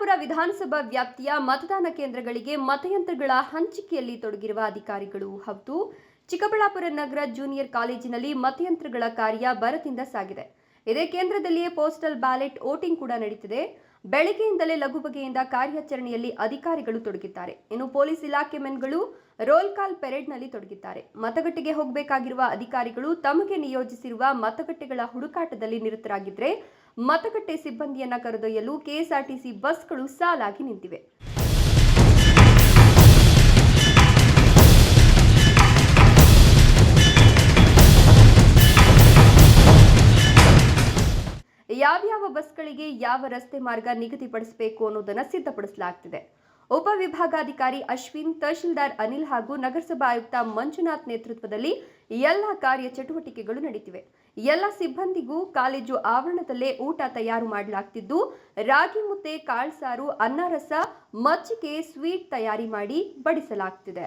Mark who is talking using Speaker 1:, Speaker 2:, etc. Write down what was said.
Speaker 1: ವಿಧಾನಸಭಾ ವ್ಯಾಪ್ತಿಯ ಮತದಾನ ಕೇಂದ್ರಗಳಿಗೆ ಮತಯಂತ್ರಗಳ ಹಂಚಿಕೆಯಲ್ಲಿ ತೊಡಗಿರುವ ಅಧಿಕಾರಿಗಳು ಹೌದು. ಚಿಕ್ಕಬಳ್ಳಾಪುರ ನಗರ ಜೂನಿಯರ್ ಕಾಲೇಜಿನಲ್ಲಿ ಮತಯಂತ್ರಗಳ ಕಾರ್ಯ ಬರದಿಂದ ಸಾಗಿದೆ. ಇದೇ ಕೇಂದ್ರದಲ್ಲಿಯೇ ಪೋಸ್ಟಲ್ ಬ್ಯಾಲೆಟ್ ವೋಟಿಂಗ್ ಕೂಡ ನಡೀತಿದೆ. ಬೆಳಗ್ಗೆಯಿಂದಲೇ ಲಘು ಬಗೆಯಿಂದ ಕಾರ್ಯಾಚರಣೆಯಲ್ಲಿ ಅಧಿಕಾರಿಗಳು ತೊಡಗಿದ್ದಾರೆ. ಇನ್ನು ಪೊಲೀಸ್ ಇಲಾಖೆ ಮೆನ್ಗಳು ರೋಲ್ ಕಾಲ್ ಪೆರೇಡ್ನಲ್ಲಿ ತೊಡಗಿದ್ದಾರೆ. ಮತಗಟ್ಟೆಗೆ ಹೋಗಬೇಕಾಗಿರುವ ಅಧಿಕಾರಿಗಳು ತಮಗೆ ನಿಯೋಜಿಸಿರುವ ಮತಗಟ್ಟೆಗಳ ಹುಡುಕಾಟದಲ್ಲಿ ನಿರತರಾಗಿದ್ರೆ ಮತಗಟ್ಟೆ ಸಿಬ್ಬಂದಿಯನ್ನ ಕರೆದೊಯ್ಯಲು ಕೆಎಸ್ಆರ್ಟಿಸಿ ಬಸ್ಗಳು ಸಾಲಾಗಿ ನಿಂತಿವೆ. ಯಾವ್ಯಾವ ಬಸ್ಗಳಿಗೆ ಯಾವ ರಸ್ತೆ ಮಾರ್ಗ ನಿಗದಿಪಡಿಸಬೇಕು ಅನ್ನೋದನ್ನು ಸಿದ್ಧಪಡಿಸಲಾಗ್ತಿದೆ. ಉಪವಿಭಾಗಾಧಿಕಾರಿ ಅಶ್ವಿನ್, ತಹಶೀಲ್ದಾರ್ ಅನಿಲ್ ಹಾಗೂ ನಗರಸಭಾ ಆಯುಕ್ತ ಮಂಜುನಾಥ್ ನೇತೃತ್ವದಲ್ಲಿ ಎಲ್ಲ ಕಾರ್ಯ ಚಟುವಟಿಕೆಗಳು ನಡೀತಿವೆ. ಎಲ್ಲ ಸಿಬ್ಬಂದಿಗೂ ಕಾಲೇಜು ಆವರಣದಲ್ಲೇ ಊಟ ತಯಾರು ಮಾಡಲಾಗ್ತಿದ್ದು, ರಾಗಿ ಮುದ್ದೆ ಕಾಳ್ಸಾರು ಅನ್ನಾರಸ ಮಜ್ಜಿಗೆ, ಸ್ವೀಟ್ ತಯಾರಿ ಮಾಡಿ ಬಡಿಸಲಾಗ್ತಿದೆ.